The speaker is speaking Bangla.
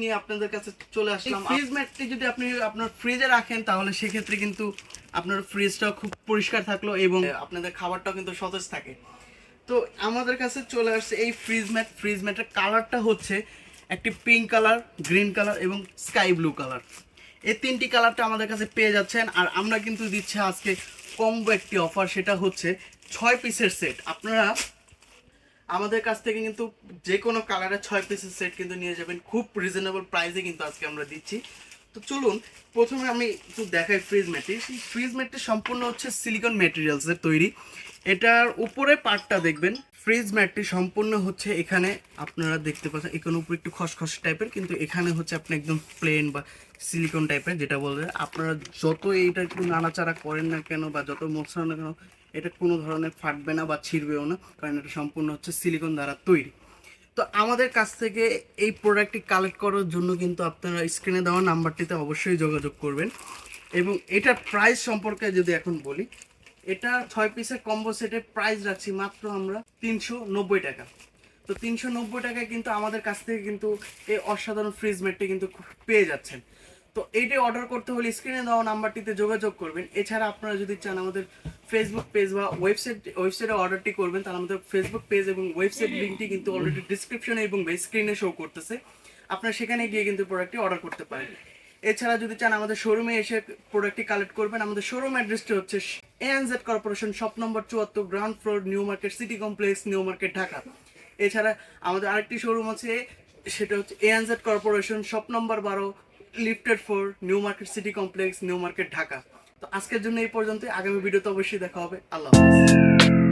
নিয়ে আপনাদের কাছে চলে আসলাম। ফ্রিজ ম্যাটটি যদি আপনি আপনার ফ্রিজে রাখেন তাহলে সেক্ষেত্রে কিন্তু আপনার ফ্রিজটাও খুব পরিষ্কার থাকল এবং আপনাদের খাবারটাও কিন্তু সতেজ থাকে। তো আমাদের কাছে চলে আসছে এই ফ্রিজ ম্যাট ফ্রিজ ম্যাটের কালারটা হচ্ছে একটি পিঙ্ক কালার গ্রিন কালার এবং স্কাই ব্লু কালার এই তিনটি কালারটা আমাদের কাছে পেয়ে যাচ্ছেন। আর আমরা কিন্তু দিচ্ছি আজকে কম্বো একটি অফার সেটা হচ্ছে ছয় পিসের সেট আপনারা আমাদের কাছ থেকে কিন্তু যে কোনো কালারের ছয় পিসের সেট কিন্তু নিয়ে যাবেন। খুব রিজনেবল প্রাইসে কিন্তু আজকে আমরা দিচ্ছি। তো চলুন, প্রথমে আমি একটু দেখাই ফ্রিজ ম্যাটি সেই ফ্রিজ ম্যাটটি সম্পূর্ণ হচ্ছে সিলিকন ম্যাটেরিয়ালসের তৈরি। এটার উপরে পার্টটা দেখবেন। ফ্রিজ ম্যাটটি সম্পূর্ণ হচ্ছে এখানে, আপনারা দেখতে পাচ্ছেন, এখানে উপরে একটু খসখস টাইপের কিন্তু এখানে হচ্ছে আপনি একদম প্লেন বা সিলিকন টাইপের যেটা বলবে। আপনারা যত এইটা একটু নাড়াচাড়া করেন না কেন বা যত মোছানো না কেন, এটা কোনো ধরনের ফাটবে না বা ছিঁড়বেও না, কারণ এটা সম্পূর্ণ হচ্ছে সিলিকন দ্বারা তৈরি। তো আমাদের কাছ থেকে এই প্রোডাক্টটি কালেক্ট করার জন্য কিন্তু আপনারা স্ক্রিনে দেওয়া নাম্বারটিতে অবশ্যই যোগাযোগ করবেন। এবং এটার প্রাইস সম্পর্কে যদি এখন বলি এটা ছয় পিসের কম্বো সেটের প্রাইস রাখছি মাত্র আমরা তিনশো নব্বই টাকা। তো তিনশো নব্বই টাকায় কিন্তু আমাদের কাছ থেকে কিন্তু এই অসাধারণ ফ্রিজ ম্যাটটি কিন্তু পেয়ে যাচ্ছেন। তো এইটা অর্ডার করতে হলে স্ক্রিনে দেওয়া নাম্বারটিতে যোগাযোগ করবেন। এছাড়া আপনারা যদি চান আমাদের ফেসবুক পেজ বা ওয়েবসাইট ওয়েবসাইটে অর্ডারটি করবেন, তাহলে আমাদের ফেসবুক পেজ এবং ওয়েবসাইট লিঙ্কটি কিন্তু অলরেডি ডিসক্রিপশনে এবং স্ক্রিনে শো করতেছে। আপনারা সেখানে গিয়ে কিন্তু প্রোডাক্টটি অর্ডার করতে পারেন। এছাড়া যদি চান আমাদের শোরুমে এসে প্রোডাক্টটি কালেক্ট করবেন, আমাদের শোরুম অ্যাড্রেসটি হচ্ছে এএনজেড কর্পোরেশন শপ নম্বর চুয়াত্তর ground floor new market city complex new market Dhaka এছাড়া আমাদের আরেকটি শোরুম আছে, সেটা হচ্ছে এএনজেড কর্পোরেশন শপ নম্বর বারো lifted four new market city complex new market Dhaka তো আজকের জন্য এই পর্যন্ত আগামী ভিডিওতে অবশ্যই দেখা হবে, আল্লাহ হাফেজ।